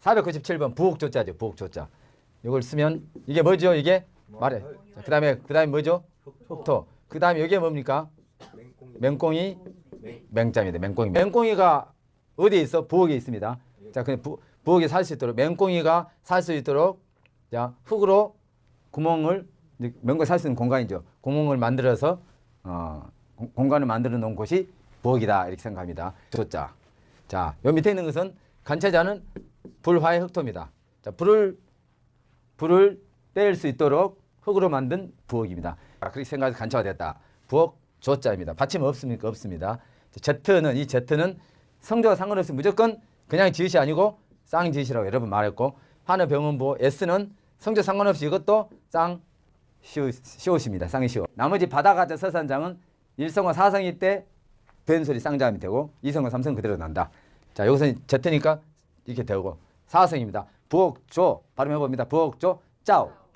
497번 부옥조자죠. 부옥조자. 이걸 쓰면 이게 뭐죠? 이게 말해. 자, 그다음에 그다음에 뭐죠? 흑토. 그다음에 이게 뭡니까? 맹꽁이 맹자입니다. 맹꽁이. 맹꽁이가 어디에 있어? 부엌에 있습니다. 자, 부, 부엌에 살 수 있도록 맹꽁이가 살 수 있도록 자 흙으로 구멍을 맹꽁이 살 수 있는 공간이죠. 구멍을 만들어서 어, 공- 공간을 만들어 놓은 곳이 부엌이다 이렇게 생각합니다. 조자. 자, 요 밑에 있는 것은 간체자는 불화의 흑토입니다. 자, 불을 불을 뗄 수 있도록 흙으로 만든 부엌입니다. 아, 그렇게 생각해서 간체가 됐다. 부엌 조자입니다. 받침 없습니까? 없습니다. 제트는 이 제트는 성조와 상관없이 무조건 그냥 지읒이 아니고 쌍지읒이라고 여러 번 말했고 한어 병원부 S는 성조 상관없이 이것도 쌍 시옷, 시옷입니다. 쌍이 시옷. 나머지 바다가자 서산장은 일성과 사성일 때 변소리 쌍자음이 되고 이성과 삼성 그대로 난다. 자 여기서 제트니까 이렇게 되고 사성입니다. 부엌조 발음해 봅니다. 부엌조 짜오